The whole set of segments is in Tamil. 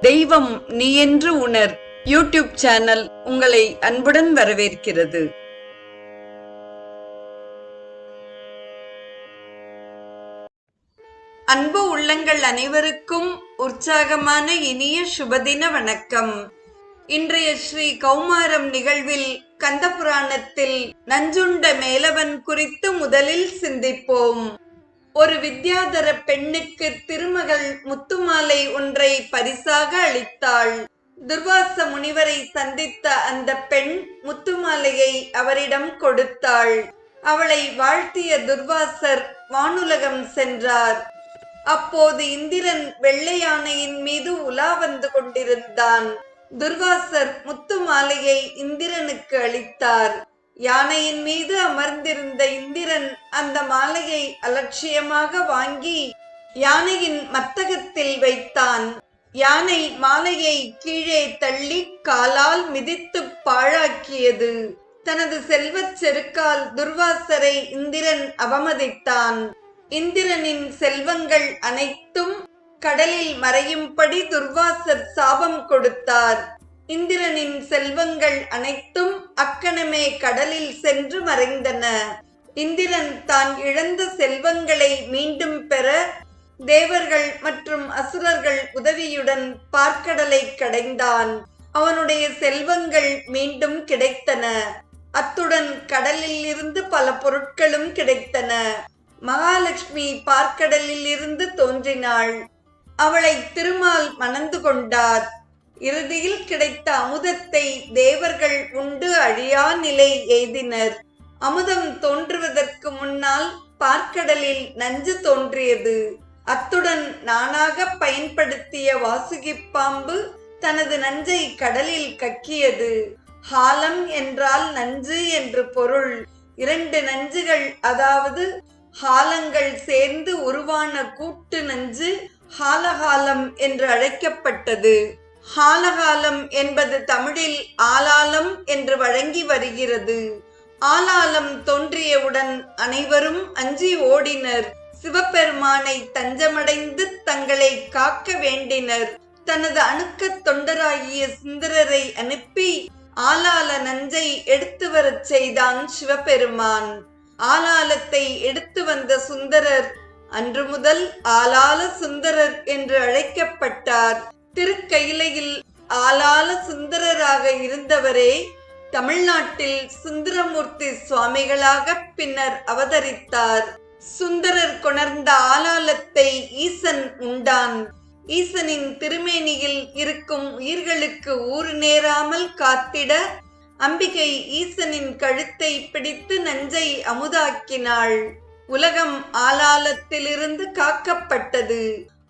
தெய்வம் நீ என்று உணர். யூடியூப் சேனல் உங்களை அன்புடன் வரவேற்கிறது. அன்பு உள்ளங்கள் அனைவருக்கும் உற்சாகமான இனிய சுபதின வணக்கம். இன்றைய ஸ்ரீ கௌமாரம் நிகழ்வில் கந்தபுராணத்தில் நஞ்சுண்ட மேலவன் குறித்து முதலில் சிந்திப்போம். ஒரு வித்யாதர பெண்ணுக்கு திருமகள் முத்துமாலை ஒன்றை பரிசாக அளித்தாள். துர்வாச முனிவரை சந்தித்த அந்த பெண் முத்துமாலையை அவரிடம் கொடுத்தாள். அவளை வாழ்த்திய துர்வாசர் வானுலகம் சென்றார். அப்போது இந்திரன் வெள்ளை யானையின் மீது உலா வந்து கொண்டிருந்தான். துர்வாசர் முத்துமாலையை இந்திரனுக்கு அளித்தார். யானையின் மீது அமர்ந்திருந்த இந்திரன் அந்த மாலையை அலட்சியமாக வாங்கி யானையின் மத்தகத்தில் வைத்தான். யானை மாலையை கீழே தள்ளி காலால் மிதித்து பாழாக்கியது. தனது செல்வச் செருக்கால் துர்வாசரை இந்திரன் அவமதித்தான். இந்திரனின் செல்வங்கள் அனைத்தும் கடலில் மறையும்படி துர்வாசர் சாபம் கொடுத்தார். இந்திரனின் செல்வங்கள் அனைத்தும் அக்கணமே கடலில் சென்று மறைந்தன. இந்திரன் தான் இழந்த செல்வங்களை மீண்டும் பெற தேவர்கள் மற்றும் அசுரர்கள் உதவியுடன் பார்க்கடலை கடைந்தான். அவனுடைய செல்வங்கள் மீண்டும் கிடைத்தன. அத்துடன் கடலில் இருந்து பல பொருட்களும் கிடைத்தன. மகாலட்சுமி பார்க்கடலில் இருந்து தோன்றினாள். அவளை திருமால் மணந்து கொண்டார். இறுதியில் கிடைத்த அமுதத்தை தேவர்கள் உண்டு அழியா நிலை எய்தினர். அமுதம் தோன்றுவதற்கு முன்னால் பார்க்கடலில் நஞ்சு தோன்றியது. அத்துடன் நானாக பயன்படுத்திய வாசுகி பாம்பு தனது நஞ்சை கடலில் கக்கியது. ஹாலம் என்றால் நஞ்சு என்று பொருள். இரண்டு நஞ்சுகள் அதாவது ஹாலங்கள் சேர்ந்து உருவான கூட்டு நஞ்சு ஹாலஹாலம் என்று அழைக்கப்பட்டது. ஹாலகாலம் என்பது தமிழில் ஆலாலம் என்று வழங்கி வருகிறது. ஆலாலம் தோன்றியவுடன் அனைவரும் அஞ்சி ஓடினர். சிவபெருமானை தஞ்சமடைந்து தங்களை காக்க வேண்டினர். தனது அணுக்கத் தொண்டராகிய சுந்தரரை அனுப்பி ஆலால நஞ்சை எடுத்து வரச் செய்தான் சிவபெருமான். ஆலாலத்தை எடுத்து வந்த சுந்தரர் அன்று முதல் ஆலால சுந்தரர் என்று அழைக்கப்பட்டார். திருக்கையிலையில் ஆலால சுந்தரராக இருந்தவரே தமிழ்நாட்டில் சுந்தரமூர்த்தி சுவாமிகளாக பின்னர் அவதரித்தார். சுந்தரர் கொணர்ந்த ஆலாலத்தை ஈசன் உண்டான். ஈசனின் திருமேனியில் இருக்கும் உயிர்களுக்கு ஊறு நேராமல் காத்திட அம்பிகை ஈசனின் கழுத்தை பிடித்து நஞ்சை அமுதாக்கினாள். உலகம் ஆலாலத்திலிருந்து காக்கப்பட்டது.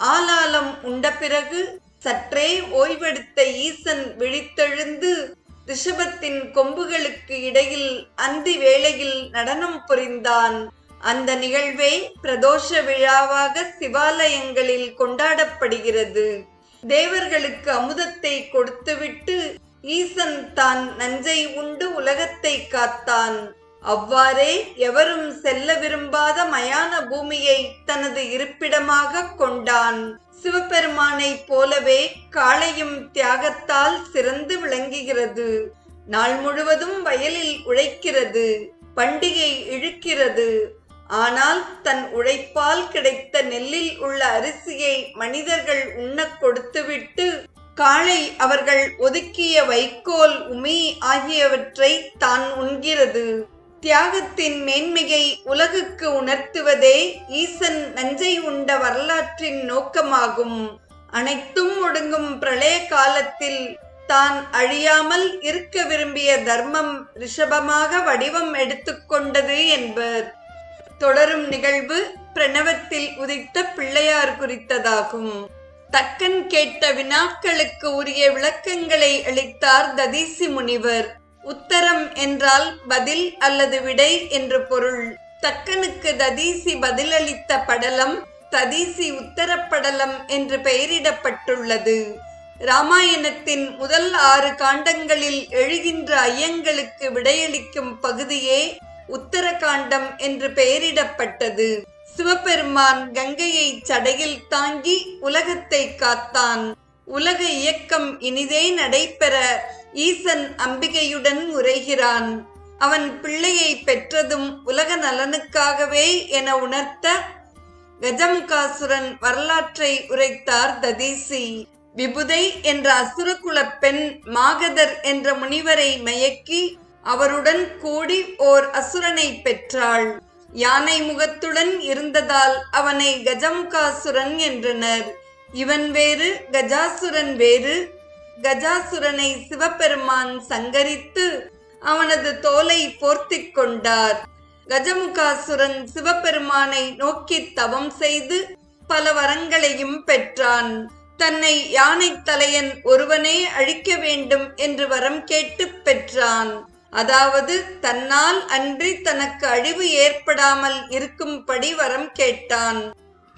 ஆலாலம் உண்ட பிறகு சற்றே ஓய்வெடுத்த ஈசன் விழித்தெழுந்து ரிஷபத்தின் கொம்புகளுக்கு இடையில் அந்தி வேளையில் நடனம் புரிந்தான். அந்த நிகழ்வே பிரதோஷ விழாவாக சிவாலயங்களில் கொண்டாடப்படுகிறது. தேவர்களுக்கு அமுதத்தை கொடுத்துவிட்டு ஈசன் தான் நஞ்சை உண்டு உலகத்தை காத்தான். அவ்வாறே எவரும் செல்ல விரும்பாத மயான பூமியை தனது இருப்பிடமாக கொண்டான். சிவபெருமானைப் போலவே காளையும் தியாகத்தால் சிறந்து விளங்குகிறது. நாள் முழுவதும் வயலில் உழைக்கிறது பண்டிகை இழுக்கிறது. ஆனால் தன் உழைப்பால் கிடைத்த நெல்லில் உள்ள அரிசியை மனிதர்கள் உண்ணக் கொடுத்துவிட்டு காளை அவர்கள் ஒதுக்கிய வைக்கோல் உமி ஆகியவற்றை தான் உண்கிறது. தியாகத்தின் மேன்மையை உலகுக்கு உணர்த்துவதே ஈசன் நஞ்சை உண்ட வரலாற்றின் நோக்கமாகும். அனைத்தும் ஒடுங்கும் பிரளய காலத்தில் தான் அழியாமல் இருக்க விரும்பிய தர்மம் ரிஷபமாக வடிவம் எடுத்துக்கொண்டது என்பர். தொடரும் நிகழ்வு பிரணவத்தில் உதித்த பிள்ளையார் குறித்ததாகும். தக்கன் கேட்ட வினாக்களுக்கு உரிய விளக்கங்களை அளித்தார் ததீசி முனிவர். உத்தரம் என்றால் பதில் அல்லது விடை என்று பொருள். தக்கனுக்கு ததீசி பதிலளித்த படலம் ததீசி உத்தரப்படலம் என்று பெயரிடப்பட்டுள்ளது. ராமாயணத்தின் முதல் ஆறு காண்டங்களில் எழுகின்ற ஐயங்களுக்கு விடையளிக்கும் பகுதியே உத்தர காண்டம் என்று பெயரிடப்பட்டது. சிவபெருமான் கங்கையை சடையில் தாங்கி உலகத்தை காத்தான். உலக இயக்கம் இனிதே நடைபெற ஈசன் அம்பிகையுடன் உரைகிறான். அவன் பிள்ளையை பெற்றதும் உலக நலனுக்காகவே என உணர்த்த கஜமுகாசுரன் வரலாற்றை உரைத்தார் ததீசி. விபுதை என்ற அசுரகுலப் பெண் மாகதர் என்ற முனிவரை மயக்கி அவருடன் கூடி ஓர் அசுரனை பெற்றாள். யானை முகத்துடன் இருந்ததால் அவனை கஜமுகாசுரன் என்றனர். இவன் வேறு கஜாசுரன் வேறு கஜாசுரனை சிவபெருமான் சங்கரித்து அவனது தோலை போர்த்திக் கொண்டார். கஜமுகாசுரன் சிவபெருமானை நோக்கி தவம் செய்து பல வரங்களையும் பெற்றான். தன்னை யானை தலையன் ஒருவனே அழிக்க வேண்டும் என்று வரம் கேட்டு பெற்றான். அதாவது தன்னால் அன்றி தனக்கு அழிவு ஏற்படாமல் இருக்கும்படி வரம் கேட்டான்.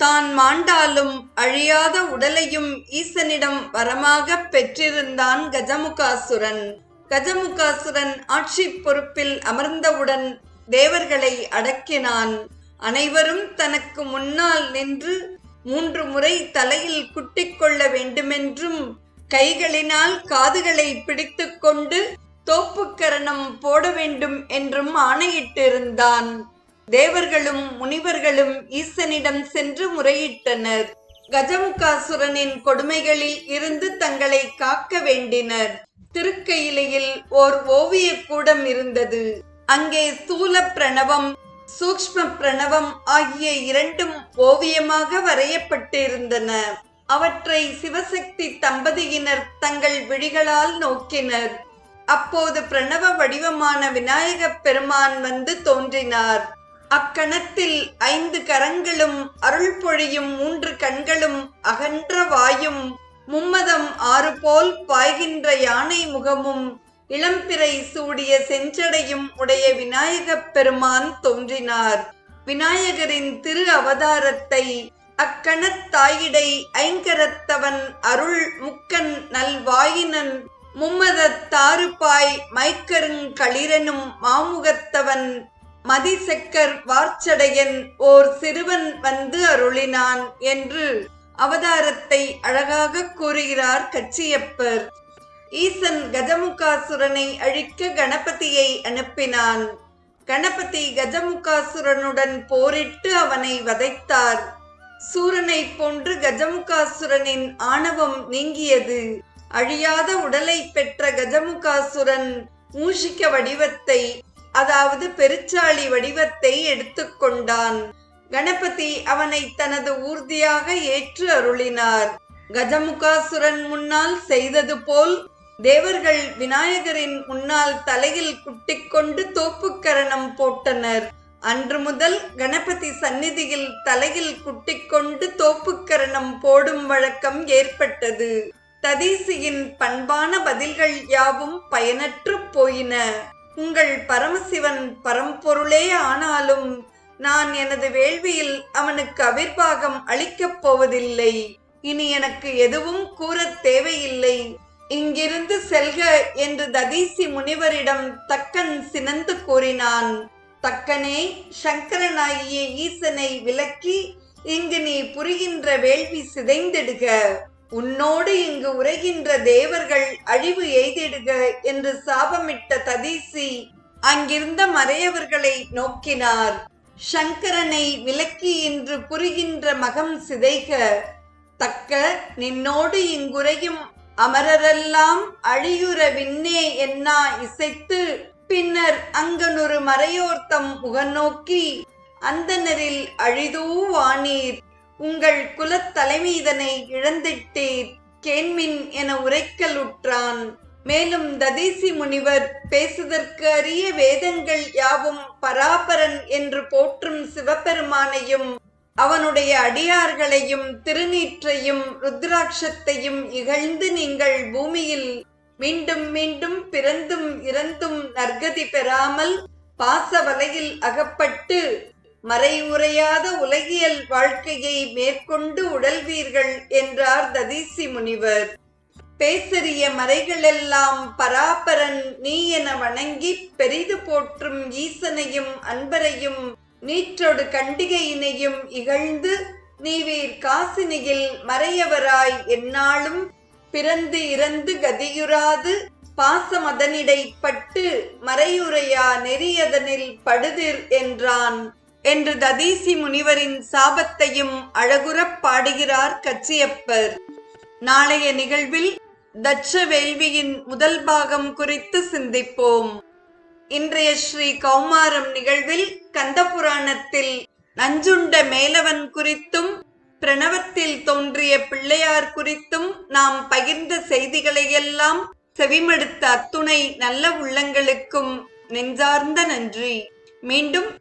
தான் மாண்டாலும் அழியாத உடலையும் ஈசனிடம் வரமாக பெற்றிருந்தான் கஜமுகாசுரன். கஜமுகாசுரன் ஆட்சி பொறுப்பில் அமர்ந்தவுடன் தேவர்களை அடக்கினான். அனைவரும் தனக்கு முன்னால் நின்று மூன்று முறை தலையில் குட்டிக் கொள்ள வேண்டுமென்றும் கைகளினால் காதுகளை பிடித்துக்கொண்டு தோப்புக்கரணம் போட வேண்டும் என்றும் ஆணையிட்டிருந்தான். தேவர்களும் முனிவர்களும் ஈசனிடம் சென்று முறையிட்டனர். கஜமுகாசுரனின் கொடுமைகளில் இருந்து தங்களை காக்க வேண்டினர். திருக்கையிலையில் ஓர் ஓவிய கூடம் இருந்தது. அங்கே ஸ்தூல பிரணவம் சூக்ஷ்ம பிரணவம் ஆகிய இரண்டும் ஓவியமாக வரையப்பட்டிருந்தன. அவற்றை சிவசக்தி தம்பதியினர் தங்கள் விழிகளால் நோக்கினர். அப்போது பிரணவ வடிவமான விநாயகப் பெருமான் வந்து தோன்றினார். அக்கணத்தில் ஐந்து கரங்களும் அருள் பொழியும் மூன்று கண்களும் அகன்ற வாயும் மும்மதம் ஆறு போல் பாய்கின்ற யானை முகமும் இளம்பிறை சூடிய செஞ்சடையும் உடைய விநாயகப் பெருமான் தோன்றினார். விநாயகரின் திரு அவதாரத்தை அக்கணத்தாயிடை ஐங்கரத்தவன் அருள் முக்கன் நல்வாயினன் மும்மதத் தாறுபாய் மைக்கருங் களிரனும் மாமுகத்தவன் மதிசெக்கர் வார்ச்சடையன் ஓர் சிறுவன் வந்து அருளினான் என்று அவதாரத்தை அழகாக கூறுகிறார் கச்சியப்பர். ஈசன் கஜமுகாசுரனை அழிக்க கணபதியை அனுப்பினான். கணபதி கஜமுகாசுரனுடன் போரிட்டு அவனை வதைத்தார். சூரனை போன்று கஜமுகாசுரனின் ஆணவம் நீங்கியது. அழியாத உடலை பெற்ற கஜமுகாசுரன் மூஷிக்க வடிவத்தை அதாவது பெருச்சாளி வடிவத்தை எடுத்துக்கொண்டான். கணபதி அவனை தனது ஊர்தியாக ஏற்று அருளினார். கஜமுகாசுரன் முன்னால் செய்தது போல் தேவர்கள் விநாயகரின் முன்னால் தலையில் குட்டிக்கொண்டு தோப்புக்கரணம் போட்டனர். அன்று முதல் கணபதி சந்நிதியில் தலையில் குட்டிக்கொண்டு தோப்புக்கரணம் போடும் வழக்கம் ஏற்பட்டது. ததீசியின் பண்பான பதில்கள் யாவும் பயனற்று போயின. உங்கள் பரமசிவன் பரம்பொருளே ஆனாலும் நான் எனது வேள்வியில் அவனுக்கு அவிர்வாகம் அளிக்கப் போவதில்லை. இனி எனக்கு எதுவும் கூறத் தேவையில்லை. இங்கிருந்து செல்க என்று ததீசி முனிவரிடம் தக்கன் சினந்து கூறினான். தக்கனே சங்கரனாகிய ஈசனை விலக்கி இங்கு நீ புரிகின்ற வேள்வி சிதைந்திடுக. உன்னோடு இங்கு உரைகின்ற தேவர்கள் அழிவு எய்திடுக என்று சாபமிட்ட ததீசி அங்கிருந்த மறையவர்களை நோக்கினார். சங்கரனை விலக்கி இன்று புரிகின்ற மகம் சிதைக. தக்க நின்னோடு இங்குரையும் அமரரெல்லாம் அழியுற விண்ணே என்னா இசைத்து பின்னர் அங்கனொரு மறையோர்த்தம் முகநோக்கி அந்தனரில் அழிதூ வானீர். உங்கள் குலத் தலைமீதனை இழந்திட்டீர். கேண்மின் என உரைக்கல் உற்றான் மேலும் ததீசி முனிவர் பேசுதற்கு அரிய வேதங்கள் யாவும் பராபரன் என்று போற்றும் சிவபெருமானையும் அவனுடைய அடியார்களையும் திருநீற்றையும் ருத்ராட்சத்தையும் இகழ்ந்து நீங்கள் பூமியில் மீண்டும் மீண்டும் பிறந்தும் இறந்தும் நற்கதி பெறாமல் பாச வலையில் அகப்பட்டு மறையுறையாத உலகியல் வாழ்க்கையை மேற்கொண்டு உடல்வீர்கள் என்றார் ததீசி முனிவர். பேசறிய மறைகளெல்லாம் பராபரன் நீ என வணங்கி பெரிது போற்றும் ஈசனையும் அன்பரையும் நீற்றொடு கண்டிகையினையும் இகழ்ந்து நீவீர் காசினியில் மறையவராய் எந்நாளும் பிறந்து இறந்து கதியுறாது பாசமதனிடை பட்டு மறையுறையா நெறியதனில் படுதிர் என்றான். என்று ததீசி முனிவரின் சாபத்தையும் அழகுறப் பாடுகிறார் கச்சியப்பர். நாளைய நிகழ்வில் தட்ச வேள்வியின் முதல் பாகம் குறித்து சிந்திப்போம். இன்றைய ஸ்ரீ கௌமாரம் நிகழ்வில் கந்தபுராணத்தில் நஞ்சுண்ட மேலவன் குறித்தும் பிரணவத்தில் தோன்றிய பிள்ளையார் குறித்தும் நாம் பகிர்ந்த செய்திகளையெல்லாம் செவிமடுத்த அத்துணை நல்ல உள்ளங்களுக்கும் நெஞ்சார்ந்த நன்றி. மீண்டும்